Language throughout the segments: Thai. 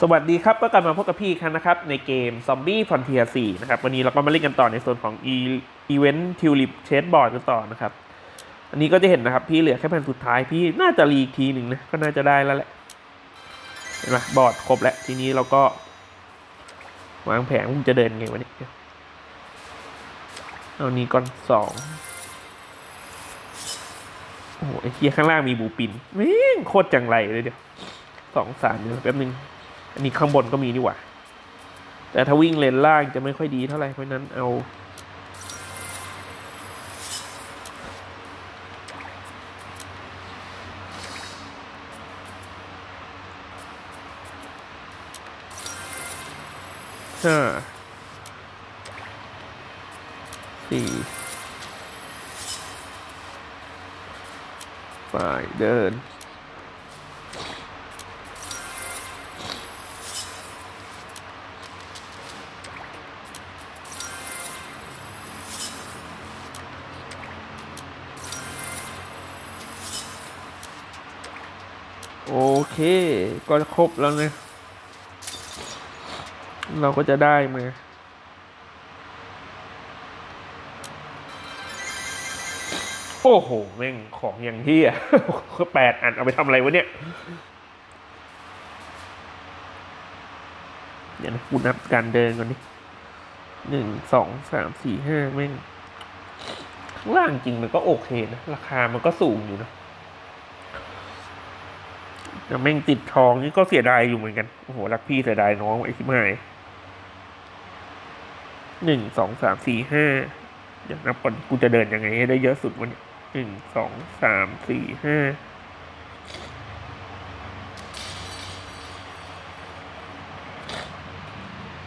สวัสดีครับ ก็กลับมาพบกับพี่ครั้งนะครับ ในเกม Zombie Frontier 4 นะครับ วันนี้เราก็มาเล่นกันต่อในส่วนของ E- Event Tulip Chessboard กันต่อนะครับ อันนี้ก็จะเห็นนะครับ พี่เหลือแค่แผ่นสุดท้ายพี่น่าจะรีกทีหนึ่งนะ ก็น่าจะได้แล้วแหละเห็นไหมบอร์ดครบแล้ว ทีนี้เราก็ วางแผนว่าจะเดินไงวะเนี่ยเอานี้ก่อนสองโอ้โหไอ้เคียข้างล่างมีบูปินแม่งโคตรจังไรเลยเดี๋ยวสองสามเดี๋ยวแป๊บนึง อันนี้ข้างบนก็มีนี่หว่า แต่ถ้าวิ่งเลนล่างจะไม่ค่อยดีเท่าไหร่เพราะนั้นเอาห้าสี่ฝ่ายเดิน โอเค ก็ครบแล้วนะ เราก็จะได้มาโอ้โห แม่งของอย่างที่อะแปดอันเอาไปทำอะไรวะเนี่ย เดี๋ยวนะกูนับการเดินก่อนดิหนึ่งสองสามสี่ห้าแม่ง ข้างล่างจริงมันก็โอเคนะ ราคามันก็สูงอยู่นะ แต่แม่งติดทองนี่ก็เสียดายอยู่เหมือนกัน โอ้โห รักพี่เสียดายน้องไอ้ที่หายหนึ่งสองสามสี่ห้าเดี๋ยวนับก่อนกูจะเดินยังไงให้ได้เยอะสุดวันนี้หนึ่งสองสามสี่ห้า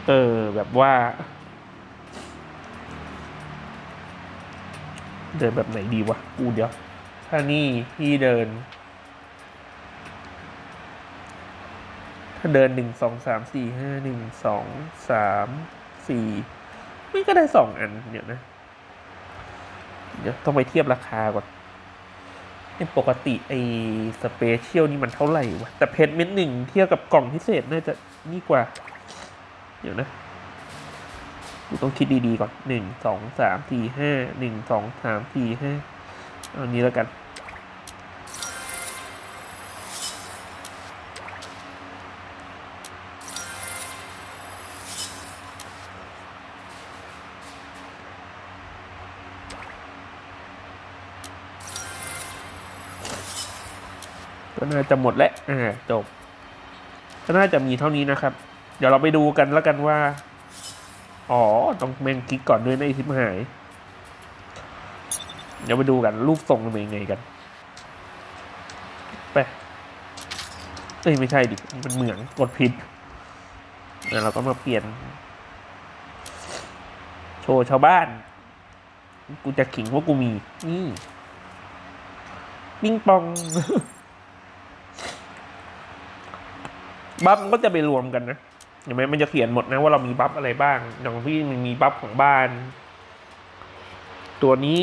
เออ แบบว่า เดินแบบไหนดีวะ กูเดี๋ยว ถ้านี่พี่เดิน ถ้าเดินหนึ่งสองสามสี่ห้าหนึ่งสองสามสี่ไม่ก็ได้สองอันเดี๋ยวนะ เดี๋ยวต้องไปเทียบราคาก่อนไอ้ปกติไอ้สเปเชียลนี่มันเท่าไหร่วะ แต่เพชรเม็ดหนึ่งเทียบกับกล่องพิเศษน่าจะนี่กว่า เดี๋ยวนะกูต้องคิดดีๆก่อนหนึ่งสองสามสี่ห้าหนึ่งสองสามสี่ห้าเอานี้แล้วกัน ก็น่าจะหมดแล้วอ่าจบ ก็น่าจะมีเท่านี้นะครับ เดี๋ยวเราไปดูกันแล้วกันว่า อ๋อ ต้องแมงคลิกก่อนด้วยนะไอทิมหาย เดี๋ยวไปดูกันรูปทรงมันเป็นยังไงกัน ไป เอ้ยไม่ใช่ดิ มันเหมืองกดผิดเดี๋ยวเราก็มาเปลี่ยน โชว์ชาวบ้าน กูจะขิงว่ากูมี นี่ ปิงปอง บัฟมันก็จะไปรวมกันนะเห็นไหมมันจะเขียนหมดนะว่าเรามีบัฟอะไรบ้างอย่างพี่มันมีบัฟของบ้าน ตัวนี้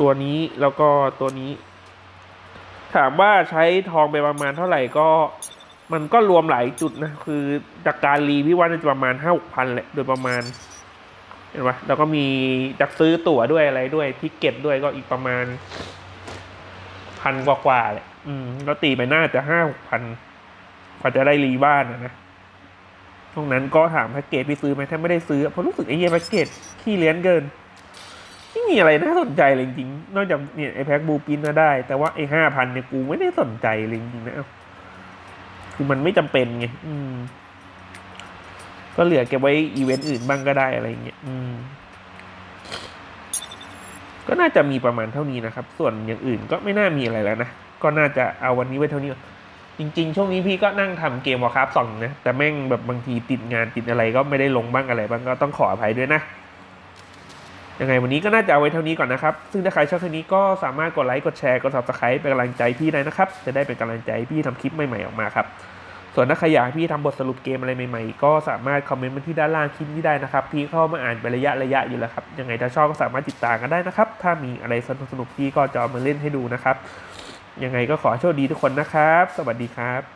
ตัวนี้แล้วก็ตัวนี้ ถามว่าใช้ทองไปประมาณเท่าไหร่ก็ มันก็รวมหลายจุดนะ คือจากการรีพี่ว่าน่าจะประมาณห้าหกพันแหละโดยประมาณเห็นปะแล้วก็มีจากซื้อตั๋วด้วยอะไรด้วยทิกเก็ตด้วยก็อีกประมาณพันกว่าๆแหละอืมก็ตีไปน่าจะห้าหกพัน กว่าจะได้รีบ้านนะตรงนั้นก็ถามแพ็กเกจพี่ซื้อไหมถ้าไม่ได้ซื้อเพราะรู้สึกไอ้เหี้ยแพ็กเกจขี้เลี้ยนเกินไม่มีอะไรน่าสนใจเลยจริงนอกจากเนี่ยไอ้แพ็กบูปินก็ได้ แต่ว่าไอ้ห้าพันเนี่ยกูไม่ได้สนใจเลยจริงนะคือมันไม่จำเป็นไงอืม ก็เหลือเก็บไว้อีเวนต์อื่นบ้างก็ได้อะไรเงี้ยอืม ก็น่าจะมีประมาณเท่านี้นะครับ ส่วนอย่างอื่นก็ไม่น่ามีอะไรแล้วนะก็น่าจะเอาวันนี้ไว้เท่านี้ จริง ๆ ช่วงนี้พี่ก็นั่งทำเกมวอร์คราฟสองนะ แต่แม่งแบบบางทีติดงานติดอะไรก็ไม่ได้ลงบ้างอะไรบ้างก็ต้องขออภัยด้วยนะ ยังไงวันนี้ก็น่าจะเอาไว้เท่านี้ก่อนนะครับ ซึ่งถ้าใครชอบคลิปนี้ก็สามารถกดไลค์ กดแชร์ กด subscribe เป็นกำลังใจพี่ได้นะครับ จะได้เป็นกำลังใจพี่ทำคลิปใหม่ๆออกมาครับ ส่วนถ้าใครอยากพี่ทำบทสรุปเกมอะไรใหม่ๆ ก็สามารถคอมเมนต์มาที่ด้านล่างคลิปนี้ได้นะครับ พี่เข้ามาอ่านเป็นระยะระยะอยู่แล้วครับ ยังไงถ้าชอบก็สามารถติดตามกันได้นะครับ ถ้ามีอะไรสนุกๆพี่ก็จะเอามาเล่นให้ดูนะครับ ยังไงก็ขอโชคดีทุกคนนะครับ สวัสดีครับ